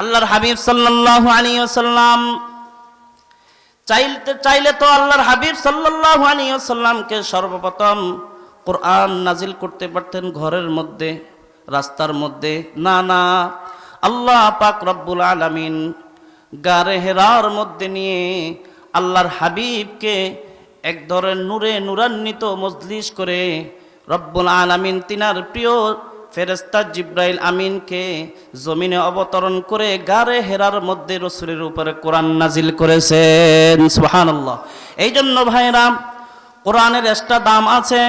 আল্লাহর হাবিব আলাইহি ওয়াসাল্লাম, চাইলে চাইলে তো আল্লাহর হাবিব সাল্লাল্লাহু আলাইহি ওয়াসাল্লামকে সর্বপ্রথম কোরআন নাজিল করতে পারতেন ঘরের মধ্যে, রাস্তার মধ্যে। না না, আল্লাহ পাক রব্বুল আলামিন গারে হেরার মধ্যে নিয়ে আল্লাহর হাবিবকে এক ধরনের নূরে নূরান্বিত মজলিস করে রব্বুল আলামিন তিনার প্রিয় ফেরেস্তা জিব্রাইল আমিনকে জমিনে অবতরণ করে গারে হেরার মধ্যে রসুলের উপরে কোরআন নাজিল করেছেন। সুবহানাল্লাহ। এই জন্য ভাইরা, কোরআনের একটা দাম আছে,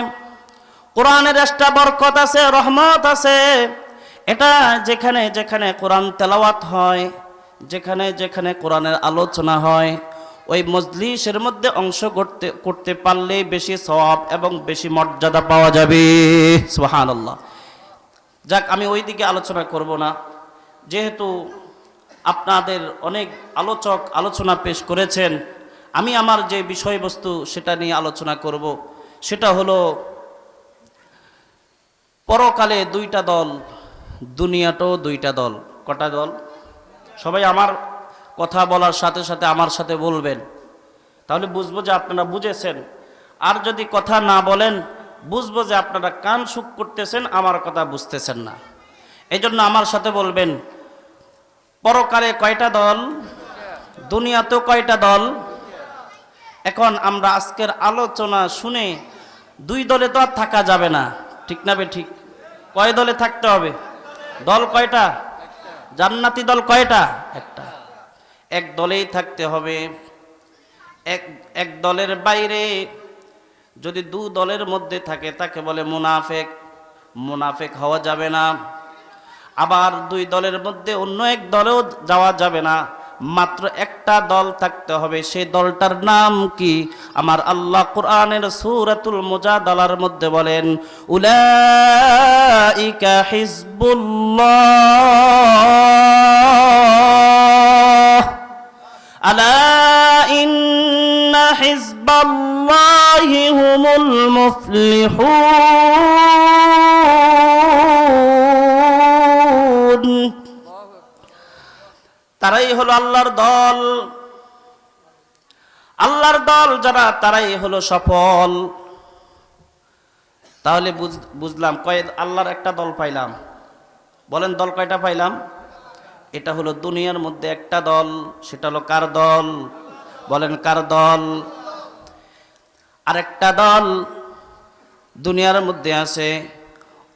কোরআনের একটা বরকত আছে, রহমত আছে। এটা যেখানে যেখানে কোরআন তেলাওয়াত হয়, যেখানে যেখানে কোরআনের আলোচনা হয়, ওই মজলিসের মধ্যে অংশ করতে করতে পারলেই বেশি সওয়াব এবং বেশি মর্যাদা পাওয়া যাবে। সুবহানাল্লাহ। যাক, আমি ওই দিকে আলোচনা করব না। যেহেতু আপনাদের অনেক আলোচক আলোচনা পেশ করেছেন, আমি আমার যে বিষয়বস্তু সেটা নিয়ে আলোচনা করব। সেটা হলো, পরকালে দুইটা দল দুনিয়াটাও দুইটা দল। কটা দল? সবাই আমার কথা বলার সাথে সাথে আমার সাথে বলবেন। তাহলে বুঝব যে আপনারা বুঝেছেন। আর যদি কথা না বলেন বুঝব যে আপনারা কান সুখ করতেছেন, আমার কথা বুঝতেছেন না। এই জন্য আমার সাথে বলবেন পরকারে কয়টা দল? দুনিয়াতেও কয়টা দল? এখন আমরা আজকের আলোচনা শুনে দুই দলে তো আর থাকা যাবে না। ঠিক না বে ঠিক? কয় দলে থাকতে হবে? দল কয়টা? জান্নাতি দল কয়টা? একটা। এক দলেই থাকতে হবে। এক এক দলের বাইরে যদি দু দলের মধ্যে থাকে, তাকে বলে মুনাফেক। মুনাফেক হওয়া যাবে না। আবার দুই দলের মধ্যে অন্য এক দলেও যাওয়া যাবে না। মাত্র একটা দল থাকতে হবে। সেই দলটার নাম কি? আমার আল্লাহ কোরআনের সূরাতুল মুজাদালার মধ্যে বলেন, উলাইকা হিজবুল্লাহ। আলা ইন্না হুমুল মুফলিহুন। তারাই হলো আল্লাহর দল। আল্লাহর দল যারা, তারাই হলো সফল। তাহলে বুঝ- বুঝলাম কয় আল্লাহর একটা দল পাইলাম। বলেন দল কয়টা পাইলাম? এটা হলো দুনিয়ার মধ্যে একটা দল, সেটা হলো কার দল? বলেন কার দল? আরেকটা দল দুনিয়ার মধ্যে আছে।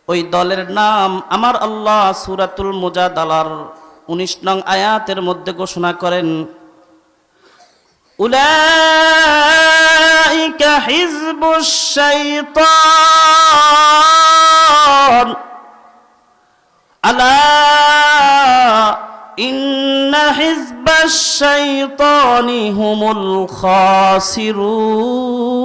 ওই দলের নাম আমার আল্লাহ সুরাতুল মুজাদালার উনিশ নং আয়াতের মধ্যে ঘোষণা করেন আলা ইন্না হিজবাশ শাইতানি হুমুল খাসিরুন।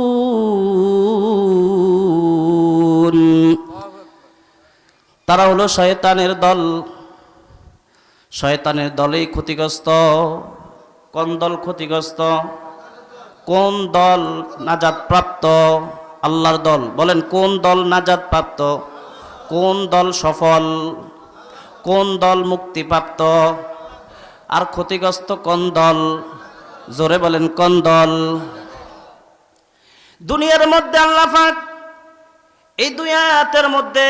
তারা হলো শয়তানের দল। শয়তানের দলেই ক্ষতিগ্রস্ত। কোন দল ক্ষতিগ্রস্ত? কোন দল নাজাত প্রাপ্ত আল্লাহর দল। বলেন, কোন দল নাজাত প্রাপ্ত কোন দল সফল? কোন দল মুক্তিপ্রাপ্ত? আর ক্ষতিগ্রস্ত কোন দল জোরে বলেন কোন দল দুনিয়ার মধ্যে আল্লাহ পাক এই দুই মধ্যে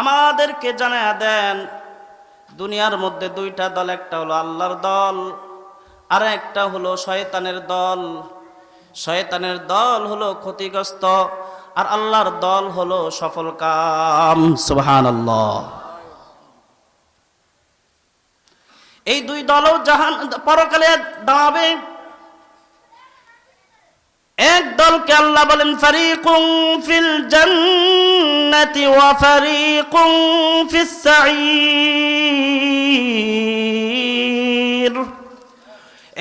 আমাদেরকে জানায়া দেন, দুনিয়ার মধ্যে দুইটা দল, একটা হলো আল্লাহর দল, আর একটা হলো শয়তানের দল। শয়তানের দল হলো ক্ষতিগ্রস্ত, আর আল্লাহর দল হলো সফল কাম। সুবহানাল্লাহ। এই দুই দলও জাহান পরকালে দাঁড়াবে। এক দলকে আল্লাহ বলেন ফারিকুম ফিল জান্নাতি ওয়া ফারিকুম ফিস সাঈর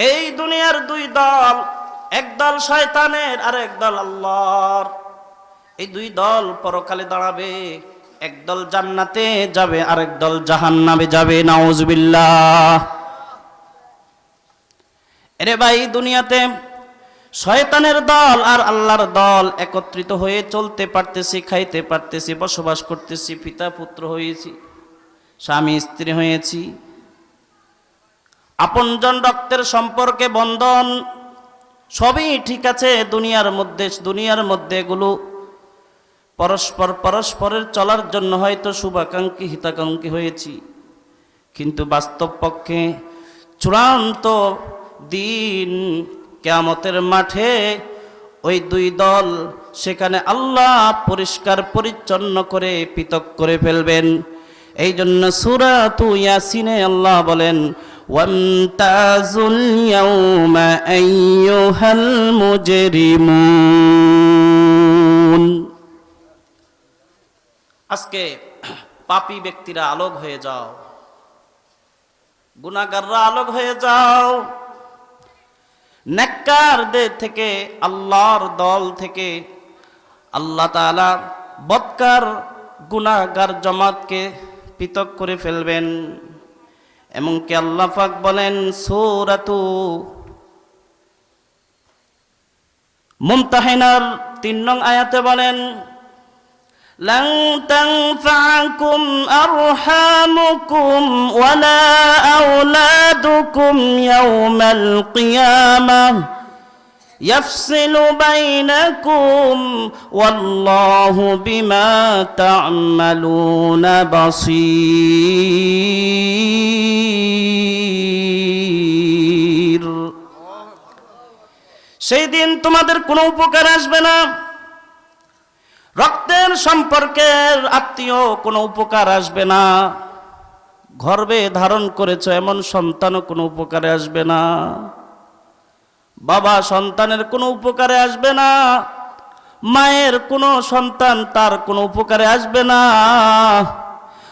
এই দুনিয়ার দুই দল, এক দল শয়তানের আর এক দল আল্লাহর। এই দুই দল পরকালে দাঁড়াবে। এক দল জান্নাতে যাবে আর এক দল জাহান্নামে যাবে, নাউজুবিল্লাহ। এরে ভাই, দুনিয়াতে শয়তানের দল আর আল্লাহর দল একত্রিত হয়ে চলতে পারতেছি, খাইতে পারতেছি, বসবাস করতেছি পিতা পুত্র হয়েছি, স্বামী, স্ত্রী হয়েছি। আপনজন রক্তের সম্পর্কে বন্ধন, সবই ঠিক আছে, দুনিয়ার মধ্যে দুনিয়ার মধ্যে এগুলো পরস্পর পরস্পরের চলার জন্য হয়তো শুভাকাঙ্ক্ষী, হিতাকাঙ্ক্ষী হয়েছি। কিন্তু বাস্তব পক্ষে চূড়ান্ত দিন কেয়ামতের মাঠে ওই দুই দল সেখানে আল্লাহ পরিষ্কার পরিচ্ছন্ন করে পৃথক করে ফেলবেন। এই জন্য সুরা তু ইয়াসিনে আল্লাহ বলেন ওয়ামতাজুল ইয়াউমা আইয়ুহাল মুজরিমুন। আজকে পাপী ব্যক্তিরা আলোক হয়ে যাও। গুনাগাররা আলোক হয়ে যাও। নেককারদের থেকে, আল্লাহর দল থেকে আল্লাহ তাআলা বৎকার গুনাগার জমাতকে পৃথক করে ফেলবেন। এমনকি আল্লাহ পাক বলেন, সূরাতু মুমতাহিনার তিন নং আয়াতে বলেন لن تنفعكم أرحامكم ولا أولادكم يوم القيامة يفصل بينكم والله بما تعملون بصير সেই দিন তোমাদের কোনো উপকার আসবে না রক্তের সম্পর্কের আত্মীয় কোনো উপকার আসবে না। গর্বে ধারণ করেছ এমন সন্তানও কোনো উপকারে আসবে না। বাবা সন্তানের কোনো উপকারে আসবে না। মায়ের কোনো সন্তান তার কোনো উপকারে আসবে না।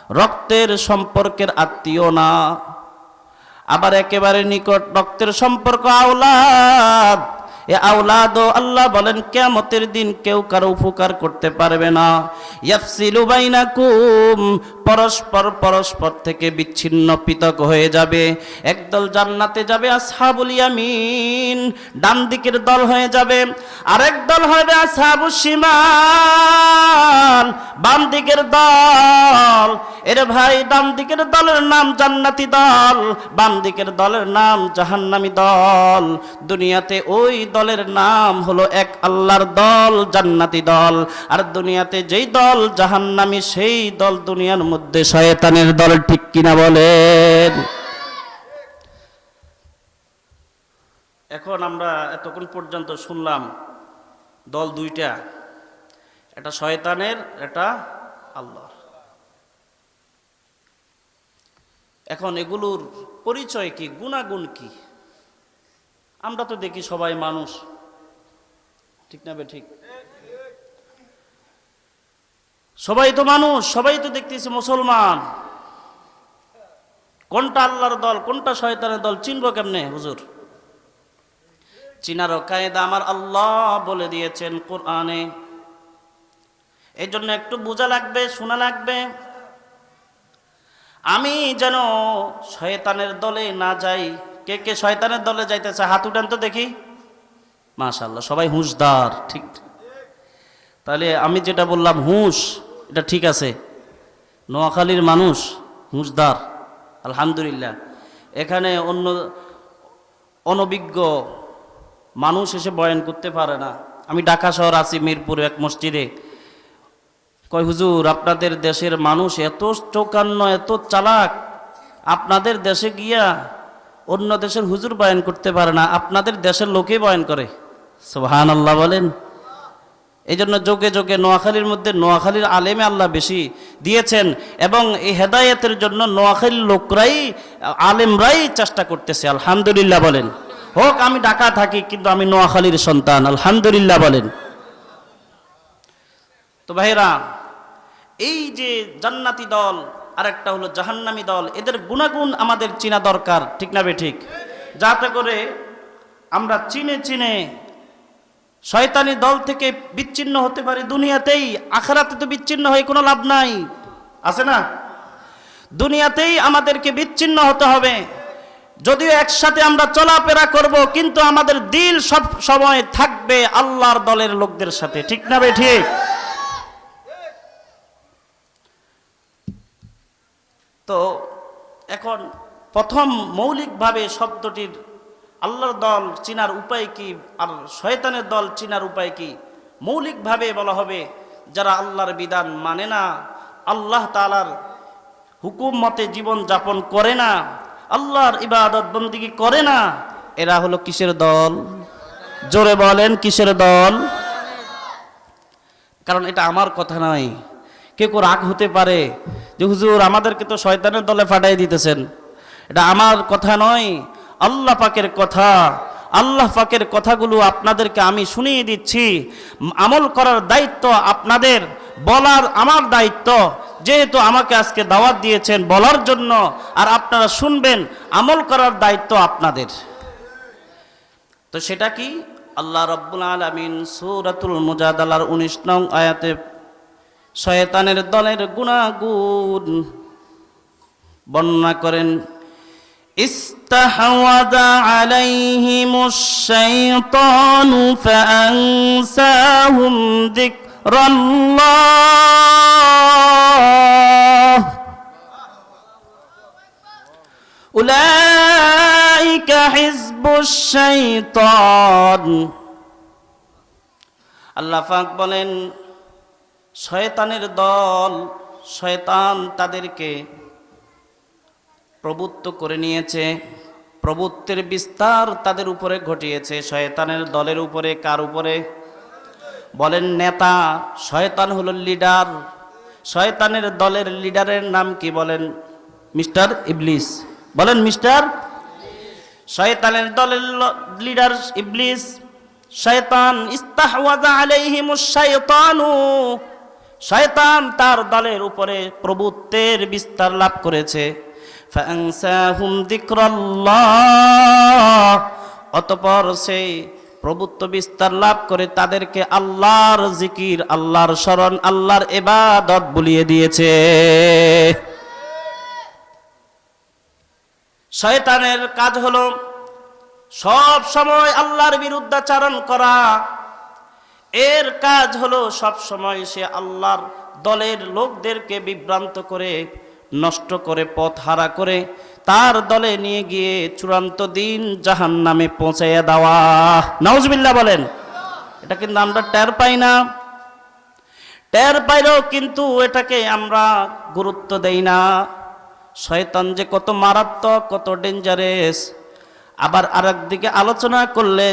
রক্তের সম্পর্কের আত্মীয় না। আবার একেবারে নিকট রক্তের সম্পর্ক আওলাদ। এ আল্লাহ বলেন কেমতের দিন কেউ কারও উপকার করতে পারবে না। পরস্পর পরস্পর থেকে বিচ্ছিন্ন পৃথক হয়ে যাবে। একদল জান্নাতে যাবে আসহাবুল ইয়ামিন ডান দিকের দল হয়ে যাবে। আরেক দল হবে আসহাবুস শিমাল বাম দিকের দল। এর ভাই ডান দিকের দলের নাম জান্নাতি দল বাম দিকের দলের নাম জাহান্নামী দল। দুনিয়াতে ওই দলের নাম হলো এক আল্লাহর দল, জান্নাতি দল। আর দুনিয়াতে যেই দল জাহান্নামী, সেই দল দুনিয়ার মধ্যে শয়তানের দল ঠিক কিনা বলেন। এখন আমরা এতক্ষণ পর্যন্ত শুনলাম দল দুইটা এটা শয়তানের এটা আল্লাহর। এখন এগুলোর পরিচয় কি, গুণাগুণ কি? আমরা তো দেখি সবাই মানুষ, ঠিক না বে ঠিক? সবাই তো মানুষ, সবাই তো দেখতেছে মুসলমান। কোনটা আল্লাহর দল, কোনটা শয়তানের দল, চিনবো কেমনে, হুজুর? চিনারও কায়দা আমার আল্লাহ বলে দিয়েছেন কোরআনে। এই জন্য একটু বোঝা লাগবে, শোনা লাগবে। আমি যেন শয়তানের দলে না যাই, কে কে শয়তানের দলে যাইতেছে, হাত উঠান তো দেখি। মাশাল্লাহ সবাই হুঁশদার, ঠিক। তাহলে আমি যেটা বললাম, হুঁশ। এটা ঠিক আছে। নোয়াখালীর মানুষ হুঁশদার আলহামদুলিল্লাহ। এখানে অন্য, অনভিজ্ঞ মানুষ এসে বয়ান করতে পারে না। আমি ঢাকা শহর আছি, মিরপুর এক মসজিদে। কয়, হুজুর, আপনাদের দেশের মানুষ এত চৌকান্ন, এত চালাক। আপনাদের দেশে গিয়া অন্য দেশের হুজুর বয়ান করতে পারে না। আপনাদের দেশের লোকে বয়ান করে। সোহান আল্লাহ বলেন। এই জন্য যোগে যোগে নোয়াখালীর মধ্যে নোয়াখালীর আলেমে আল্লাহ বেশি দিয়েছেন এবং এই হেদায়েতের জন্য নোয়াখালীর লোকরাই, আলেমরাই চেষ্টা করতেছে। আলহামদুলিল্লাহ বলেন। হোক, আমি ঢাকা থাকি, কিন্তু আমি নোয়াখালীর সন্তান। আলহামদুলিল্লাহ বলেন। তো ভাইরা এই যে জান্নাতি দল আর একটা হলো জাহান্নামি দল, এদের গুণাগুণ আমাদের চিনা দরকার, ঠিক না বে ঠিক? যাতে করে আমরা চিনে চিনে শয়তানি দল থেকে বিচ্ছিন্ন হতে পারে দুনিয়াতেই, আখরাতে তো বিচ্ছিন্ন হয়ে কোনো লাভ নাই। আছে না? দুনিয়াতেই আমাদেরকে বিচ্ছিন্ন হতে হবে। যদিও একসাথে আমরা চলাফেরা করব, কিন্তু আমাদের দিল সব সময় থাকবে আল্লাহর দলের লোকদের সাথে। ঠিক না বে ঠিক? তো এখন প্রথম মৌলিকভাবে শব্দটির আল্লাহর দল চিনার উপায় কি? আর শয়তানের দল চিনার উপায় কি? মৌলিকভাবে বলা হবে, যারা আল্লাহর বিধান মানে না, আল্লাহ তালার হুকুম মতে জীবন যাপন করে না, আল্লাহর ইবাদত বন্দিগি করে না, এরা হলো কিসের দল? জোরে বলেন, কিসের দল? কারণ এটা আমার কথা নয়। কে কেউ রাগ হতে পারে যে, হুজুর, আমাদেরকে তো শয়তানের দলে ফাটাই দিতেছেন। এটা আমার কথা নয়। আল্লাহ পাকের কথা, আল্লাহ পাকের কথাগুলো আপনাদেরকে আমি শুনিয়ে দিচ্ছি। আমল করার দায়িত্ব আপনাদের, বলার আমার দায়িত্ব। যেহেতু আমাকে আজকে দাওয়াত দিয়েছেন বলার জন্য, আর আপনারা শুনবেন আমল করার দায়িত্ব আপনাদের। তো সেটা কি? আল্লাহ রব্বুল আলমিন সুরাতুল মুজাদালার উনিশ নং আয়াতে, শয়তানের দলের গুণাগুণ বর্ণনা করেন। استحوذ عليهم الشيطان فأنساهم ذكر الله أولئك حزب الشيطان আল্লাহ পাক বলেন শয়তানের দল শয়তান তাদেরকে প্রভুত্ব করে নিয়েছে। প্রভুত্বের বিস্তার তাদের উপরে ঘটিয়েছে। শয়তানের দলের উপরে, কার উপরে? বলেন, নেতা। শয়তান হলো লিডার শয়তানের দলের লিডারের নাম কি বলেন? মিস্টার ইবলিস। বলেন, মিস্টার। শয়তানের দলের লিডার ইবলিস। শয়তান, ইস্তাহওয়াজা আলাইহিমুশ শাইতানু। শয়তান তার দলের উপরে প্রভুত্বের বিস্তার লাভ করেছে। অতঃপর সেই প্রভুত্ব বিস্তার লাভ করে তাদেরকে আল্লাহর জিকির, আল্লাহর স্মরণ, আল্লাহর এবাদত বুলিয়ে দিয়েছে। শয়তানের কাজ হলো সব সময় আল্লাহর বিরুদ্ধাচারণ করা। এর কাজ হলো সব সময় সে আল্লাহর দলের লোকদেরকে বিভ্রান্ত করে নষ্ট করে পথ হারা করে তার দলে নিয়ে গিয়ে চূড়ান্ত দিন জাহান নামে পৌঁছাইয়া দেওয়া। নাউজবিল্লাহ বলেন, এটা কিন্তু আমরা টের পাই না। টের পাইলেও কিন্তু এটাকে আমরা গুরুত্ব দেই না। শয়তান যে কত মারাত্মক, কত ডেঞ্জারেস আবার আরেক দিকে আলোচনা করলে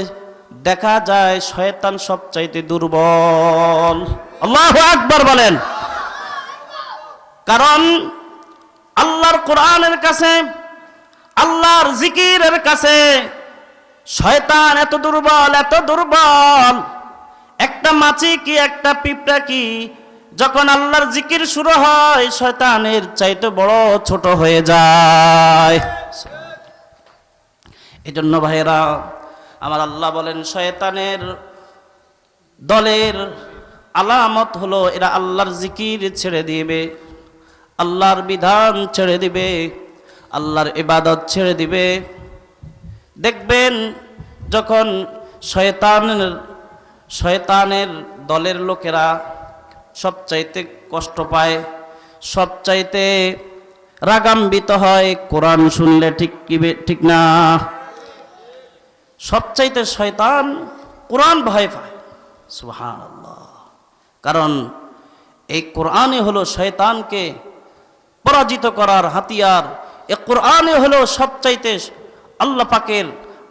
দেখা যায় শয়তান সবচাইতে দুর্বল। আল্লাহ আকবর বলেন। কারণ আল্লাহর কোরআনের কাছে, আল্লাহর জিকিরের কাছে, শয়তান এত দুর্বল এত দুর্বল। একটা মাছি কি, একটা পিঁপড়া কি? যখন আল্লাহর জিকির শুরু হয়, শয়তানের চাইতে বড় ছোট হয়ে যায়। এজন্য ভাইয়েরা, আমার আল্লাহ বলেন, শয়তানের দলের আলামত হলো, এরা আল্লাহর জিকির ছেড়ে দিবে। আল্লাহর বিধান ছেড়ে দিবে, আল্লাহর ইবাদত ছেড়ে দিবে। দেখবেন যখন শয়তানের শয়তানের দলের লোকেরা সবচাইতে কষ্ট পায়, সবচাইতে রাগাম্বিত হয়, কোরআন শুনলে ঠিক ঠিক না? সবচাইতে শয়তান কোরআন ভয় পায়। সুবহানাল্লাহ। কারণ এই কোরআনই হলো শয়তানকে পরাজিত করার হাতিয়ার। এ কোরআনে হলো সবচাইতে আল্লাহ পাকের,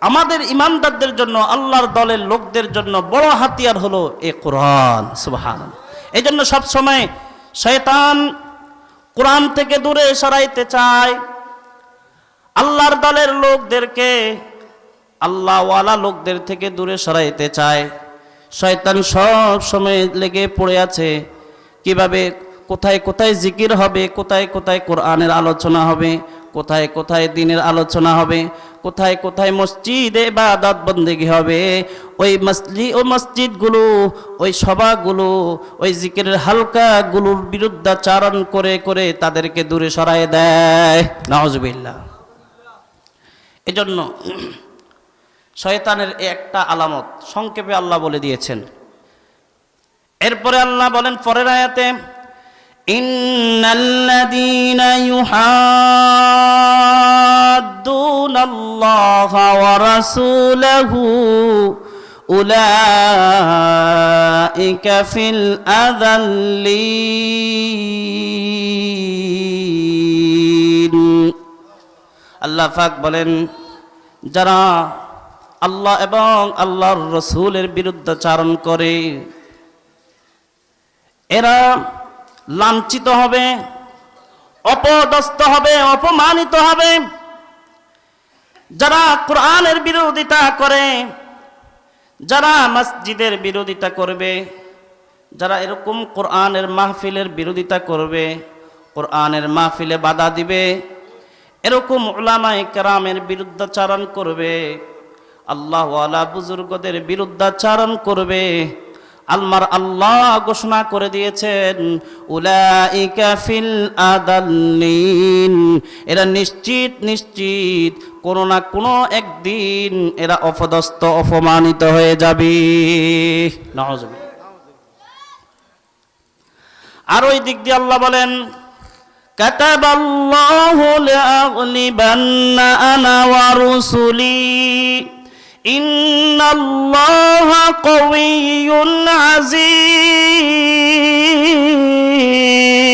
আমাদের ইমানদারদের জন্য, আল্লাহর দলের লোকদের জন্য বড় হাতিয়ার হলো এ কোরআন। সুবহান এই জন্য সবসময় শয়তান কোরআন থেকে দূরে সরাইতে চায়। আল্লাহর দলের লোকদেরকে আল্লাহওয়ালা লোকদের থেকে দূরে সরাইতে চায়। শয়তান সব সময় লেগে পড়ে আছে। কীভাবে কোথায় কোথায় জিকির হবে, কোথায় কোথায় কোরআনের আলোচনা হবে, কোথায় কোথায় দিনের আলোচনা হবে, কোথায় কোথায় মসজিদে বা বন্দেগি হবে, ওই মসজিদ, ও মসজিদগুলো, ওই সভাগুলো, ওই জিকিরের হালকাগুলোর বিরুদ্ধাচারণ করে করে তাদেরকে দূরে সরায় দেয়। নওয়াজবিল্লা এজন্য শয়তানের একটা আলামত সংক্ষেপে আল্লাহ বলে দিয়েছেন। এরপরে আল্লাহ বলেন, পরের আয়াতে إن الذين يحادون الله ورسوله أولئك في الأذلين আল্লাহ পাক বলেন যারা আল্লাহ এবং আল্লাহর রসুলের বিরুদ্ধাচারণ করে এরা লাঞ্ছিত হবে অপদস্ত হবে, অপমানিত হবে। যারা কোরআনের বিরোধিতা করে, যারা মসজিদের বিরোধিতা করবে, যারা এরকম কোরআনের মাহফিলের বিরোধিতা করবে, কোরআনের মাহফিলে বাধা দিবে, এরকম ওলামায় কেরামের বিরুদ্ধাচারণ করবে, আল্লাহওয়ালা বুজুর্গদের বিরুদ্ধাচারণ করবে আলমার আল্লাহ ঘোষণা করে দিয়েছেন উলাইকা ফিল আদাল্লিন এরা নিশ্চিত নিশ্চিত কোনো না কোনো একদিন এরা অপদস্থ অপমানিত হয়ে যাবে নওয়াজবিল্লাহ আর ওই দিক দিয়ে আল্লাহ বলেন كتب الله لأغلبن أنا ورسلي إن الله قوي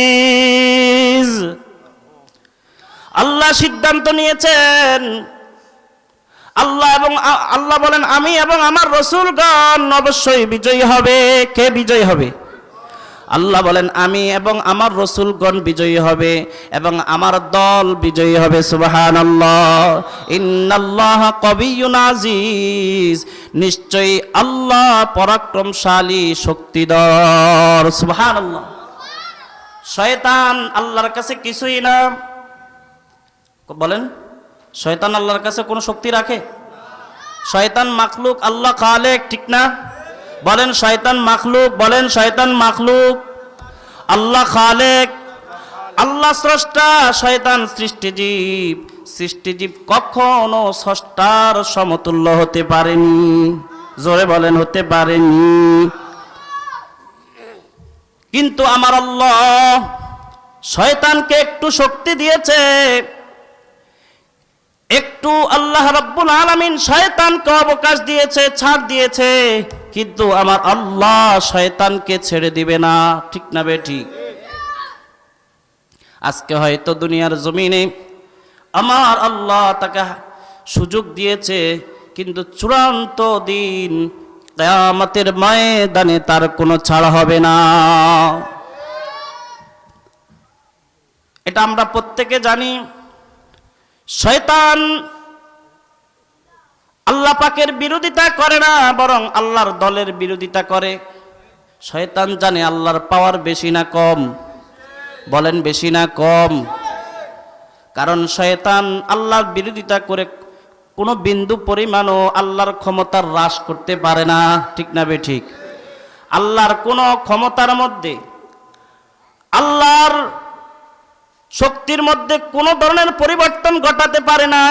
عزيز আল্লাহ সিদ্ধান্ত নিয়েছেন আল্লাহ এবং আ- আল্লাহ বলেন আমি এবং আমার রসুলগণ অবশ্যই বিজয়ী হবে কে বিজয়ী হবে আল্লাহ বলেন, আমি এবং আমার রসুলগণ বিজয়ী হবে এবং আমার দল বিজয়ী হবে। সুবাহান ইন্নাল্লাহ কবিউন আজিজ। নিশ্চয়ই আল্লাহ পরাক্রমশালী, শক্তিধর। সুবাহান আল্লাহ শয়তান আল্লাহর কাছে কিছুই না। বলেন, শয়তান আল্লাহর কাছে কোনো শক্তি রাখে? শয়তান মাখলুক আল্লাহ খালেক, ঠিক না? বলেন শয়তান মাখলুক, বলেন শয়তান মাখলুক। আল্লাহ খালেক, আল্লাহ স্রষ্টা, শয়তান সৃষ্টিজীব। সৃষ্টিজীব কখনো স্রষ্টার সমতুল্য হতে পারেনি। জোরে বলেন, হতে পারেনি। কিন্তু আমার আল্লাহ শয়তানকে একটু শক্তি দিয়েছে। একটু আল্লাহ রাব্বুল আলামিন শয়তানকে অবকাশ দিয়েছে, ছাড় দিয়েছে, কিন্তু আমার আল্লাহ শয়তানকে ছেড়ে দিবে না। ঠিক না বে ঠিক আজকে হয়তো দুনিয়ার জমিনে আমার আল্লাহ তাকে সুযোগ দিয়েছে, কিন্তু চূড়ান্ত দিন কেয়ামতের ময়দানে তার কোনো ছাড় হবে না। এটা আমরা প্রত্যেকে জানি শয়তান আল্লাহ পাকের বিরোধিতা করে না, বরং আল্লাহর দলের বিরোধিতা করে। শয়তান জানে আল্লাহর পাওয়ার বেশি না কম। বলেন বেশি না কম। কারণ শয়তান আল্লাহর বিরোধিতা করে কোনো বিন্দু পরিমাণও আল্লাহর ক্ষমতার হ্রাস করতে পারে না। ঠিক না বে ঠিক? আল্লাহর কোনো ক্ষমতার মধ্যে আল্লাহর শক্তির মধ্যে কোনো ধরনের পরিবর্তন ঘটাতে পারে না।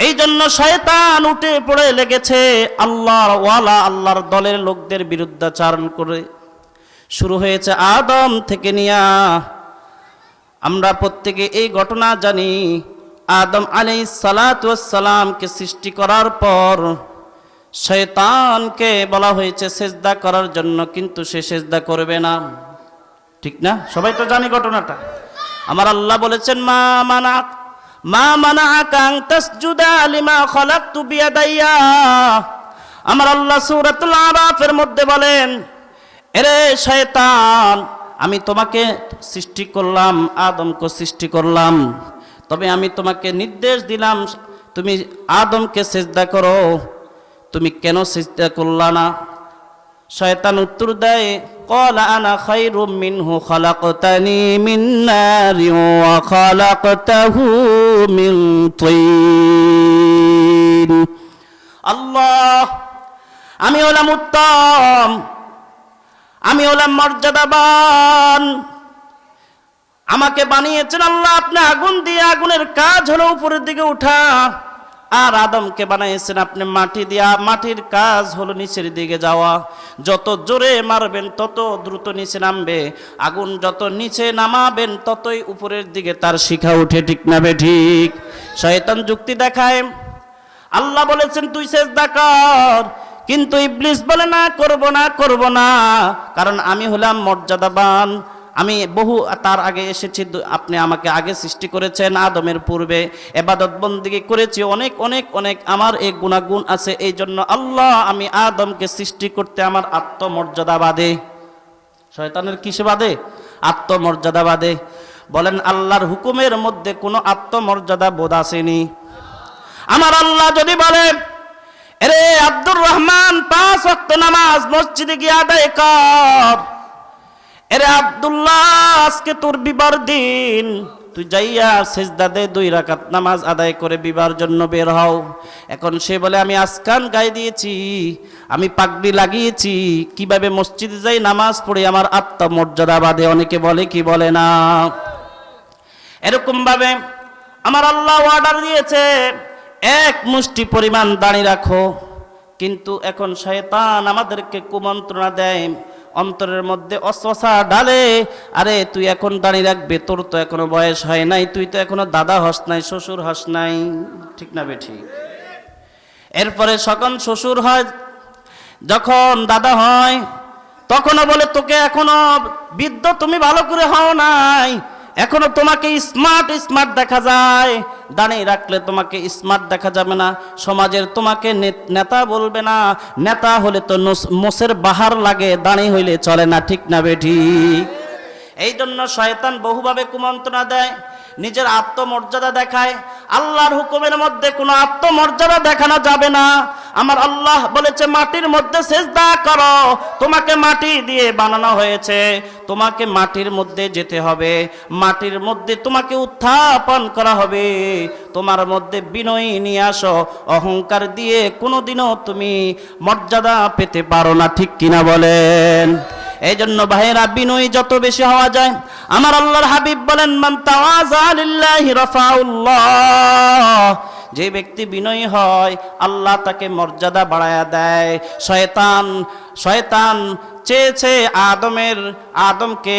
এই জন্য শয়তান উঠে পড়ে লেগেছে আল্লাহর ওয়ালা, আল্লাহর দলের লোকদের বিরুদ্ধাচারণ করে। শুরু হয়েছে আদম থেকে নিয়া। আমরা প্রত্যেকে এই ঘটনা জানি, আদম আলাই সালাতামকে সৃষ্টি করার পর শয়তানকে বলা হয়েছে সেজদা করার জন্য, কিন্তু সে সেজদা করবে না। ঠিক না? সবাই তো জানি ঘটনাটা। আমার আল্লাহ বলেছেন, মা মানা মা মানা আকাং তাসজুদা লিমা খালাকতু বিয়াদাইয়া। আমার আল্লাহ সূরাতুল আরাফের মধ্যে বলেন, এরে শয়তান, আমি তোমাকে সৃষ্টি করলাম, আদমকে সৃষ্টি করলাম। তবে আমি তোমাকে নির্দেশ দিলাম, তুমি আদমকে সেজদা করো। তুমি কেন সেজদা করলা না? শয়তান উত্তর দেয় قال انا خير منه خلقتني من نار وخلقته من طين আল্লাহ আমি হলাম উত্তম আমি হলাম মর্যাদাবান আমাকে বানিয়েছেন আল্লাহ আপনি আগুন দিয়ে আগুনের কাজ হলো উপরের দিকে উঠা আর আদমকে বানাইছেন আপনি মাটি দিয়া। মাটির কাজ হলো নিচের দিকে যাওয়া। যত জোরে মারবেন, তত দ্রুত নিচে নামবে। আগুন যত নিচে নামাবেন, ততই উপরের দিকে তার শিখা উঠে, ঠিক নাবে ঠিক? শয়তান যুক্তি দেখায়, আল্লাহ বলেছেন, তুই শেষ কর। কিন্তু ইবলিস বলে, না, করব না করব না। কারণ আমি হলাম মর্যাদাবান। আমি বহু, তার আগে এসেছি আপনি আমাকে আগে সৃষ্টি করেছেন, আদমের পূর্বে এবাদত বন্দিকে করেছি, অনেক অনেক অনেক আমার এই গুণাগুণ আছে এই জন্য আল্লাহ আমি আদমকে সৃষ্টি করতে আমার আত্মমর্যাদা বাদে। শয়তানের কিসে বাদে? আত্মমর্যাদা বাদে। বলেন, আল্লাহর হুকুমের মধ্যে কোনো আত্মমর্যাদা বোধ আসেনি। আমার আল্লাহ যদি বলে, এরে আব্দুর রহমান, পাঁচ ওয়াক্ত নামাজ মসজিদে গিয়ে আদায় কর। এরে আব্দুল্লাহ, আজকে তোর বিবার দিন। তুই যাইয়া সেজদা দে, দুই রাকাত নামাজ আদায় করে বিবার জন্য বের হও। এখন সে বলে, আমি আসকান গায়ে দিয়েছি, আমি পাগড়ি লাগিয়েছি। কীভাবে মসজিদে যাই, নামাজ পড়ে আমার আত্মমর্যাদা বাদে? অনেকে বলে, কি বলে না? এরকম ভাবে আমার আল্লাহ অর্ডার দিয়েছে, এক মুষ্টি পরিমাণ দাঁড়িয়ে রাখো। কিন্তু এখন শয়তান আমাদেরকে কুমন্ত্রণা দেয় অন্তরের মধ্যে অশ্বাসা ডালে আরে তুই এখন দাঁড়িয়ে রাখবে, তোর তো এখনও বয়স হয় নাই, তুই তো এখনও দাদা হস নাই, শ্বশুর হস নাই। ঠিক না বেঠি? এরপরে সকন শ্বশুর হয়, যখন দাদা হয়, তখনও বলে, তোকে এখনও বৃদ্ধ তুমি ভালো করে হও নাই এখনও তোমাকে স্মার্ট স্মার্ট দেখা যায়। দাঁড়িয়ে রাখলে তোমাকে স্মার্ট দেখা যাবে না। সমাজের তোমাকে নেতা বলবে না। নেতা হলে তো মোষের বাহার লাগে। দাঁড়িয়ে হইলে চলে না। ঠিক না বেঠি? এই জন্য শয়তান বহুভাবে কুমন্ত্রণা দেয়। নিজের আত্মমর্যাদা দেখায়। আল্লাহর হুকুমের মধ্যে কোনো আত্মমর্যাদা দেখানো যাবে না। আমার আল্লাহ বলেছে, মাটির মধ্যে সেজদা করো। তোমাকে মাটি দিয়ে বানানো হয়েছে। তোমাকে মাটির মধ্যে যেতে হবে। মাটির মধ্যে তোমাকে উত্থাপন করা হবে। তোমার মধ্যে বিনয়ী নিয়ে আসো। অহংকার দিয়ে কোনোদিনও তুমি মর্যাদা পেতে পারো না। ঠিক কিনা বলেন? এই জন্য ভাইয়েরা, বিনয়ী যত বেশি হওয়া যায়, আমার আল্লাহর হাবিব বলেন যে ব্যক্তি বিনয়ী হয়, আল্লাহ তাকে মর্যাদা বাড়ায়া দেয়। শয়তান শয়তান চেয়েছে আদমের, আদমকে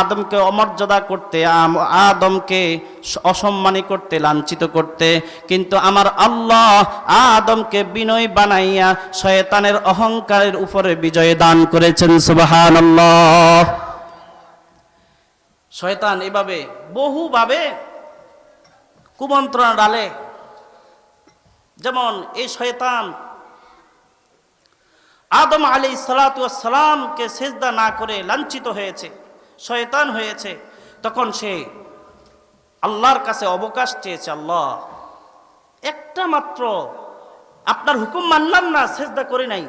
আদমকে অমর্যাদা করতে আদমকে অসম্মানী করতে, লাঞ্ছিত করতে। কিন্তু আমার আল্লাহ আদমকে বিনয় বানাইয়া শয়তানের অহংকারের উপরে বিজয় দান করেছেন, সুবহানাল্লাহ। শয়তান এভাবে বহুভাবে কুমন্ত্রণা ডালে যেমন এই শয়তান আদম আলী সালাতামকে সেজদা না করে লাঞ্ছিত হয়েছে, শয়তান হয়েছে। তখন সে আল্লাহর কাছে অবকাশ চেয়েছে, আল্লাহ, একটা মাত্র আপনার হুকুম মানলাম না, সেজদা করি নাই।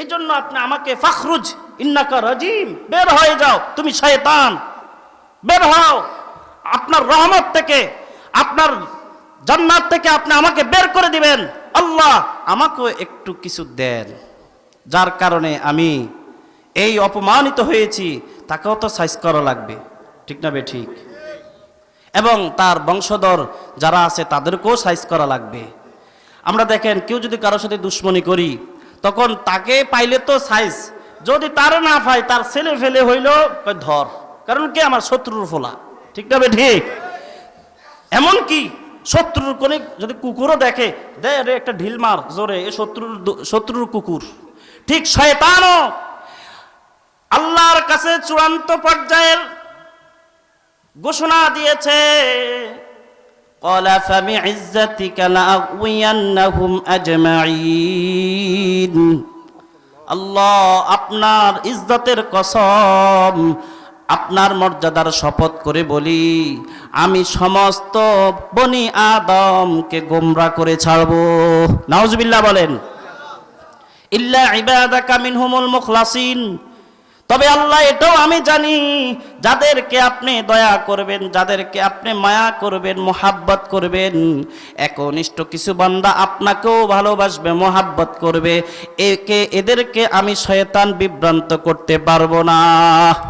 এই জন্য আপনি আমাকে ফাখরুজ, ইন্নাকা রাজিম, বের হয়ে যাও, তুমি শয়তান, বের হও। আপনার রহমত থেকে, আপনার জান্নাত থেকে আপনি আমাকে বের করে দিবেন। আল্লাহ, আমাকেও একটু কিছু দেন। যার কারণে আমি এই অপমানিত হয়েছি, তাকেও তো সাইজ করা লাগবে। ঠিক না বে, ঠিক? এবং তার বংশধর যারা আছে, তাদেরকেও সাইজ করা লাগবে। আমরা দেখেন, কেউ যদি কারোর সাথে দুশ্মনী করি, তখন তাকে পাইলে তো সাইজ। যদি তার না পাই তার ছেলে ফেলে হইল ধর। কারণ কি? আমার শত্রুর ফোলা। ঠিক না ঠিক? এমন কি শত্রুর কোনে যদি কুকুরও দেখে, দে একটা ঢিল মার, জোরে, এ শত্রুর শত্রুর কুকুর। ঠিক শয়তানও আল্লাহর কাছে চূড়ান্ত পর্যায়ের ঘোষণা দিয়েছে قال فبعزتك لأغوينهم أجمعين আল্লাহ আপনার ইজ্জতের কসম আপনার মর্যাদার শপথ করে বলি আমি সমস্ত বনি আদমকে গোমরা করে ছাড়বো নাউজবিল্লাহ বলেন ইল্লা ইবাদাকা মিনহুমুল মুখলাসিন। তবে আল্লাহ এটাও আমি জানি, যাদেরকে আপনি দয়া করবেন, যাদেরকে আপনি মায়া করবেন, মোহাব্বত করবেন, একনিষ্ঠ কিছু বান্দা আপনাকেও ভালোবাসবে, মোহাব্বত করবে। একে, এদেরকে আমি শয়তান বিভ্রান্ত করতে পারব না।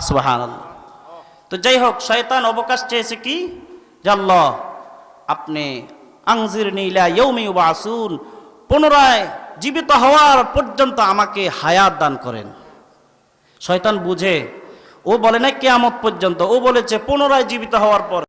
সুবহানাল্লাহ। তো যাই হোক, শয়তান অবকাশ চেয়েছে কি? যে আপনি আংজির নীলা ইয়ৌমি বাসুন পুনরায় জীবিত হওয়ার পর্যন্ত আমাকে হায়াত দান করেন। শয়তান বুঝে, ও বলে না কেয়ামত পর্যন্ত, ও বলেছে পুনরায় জীবিত হওয়ার পর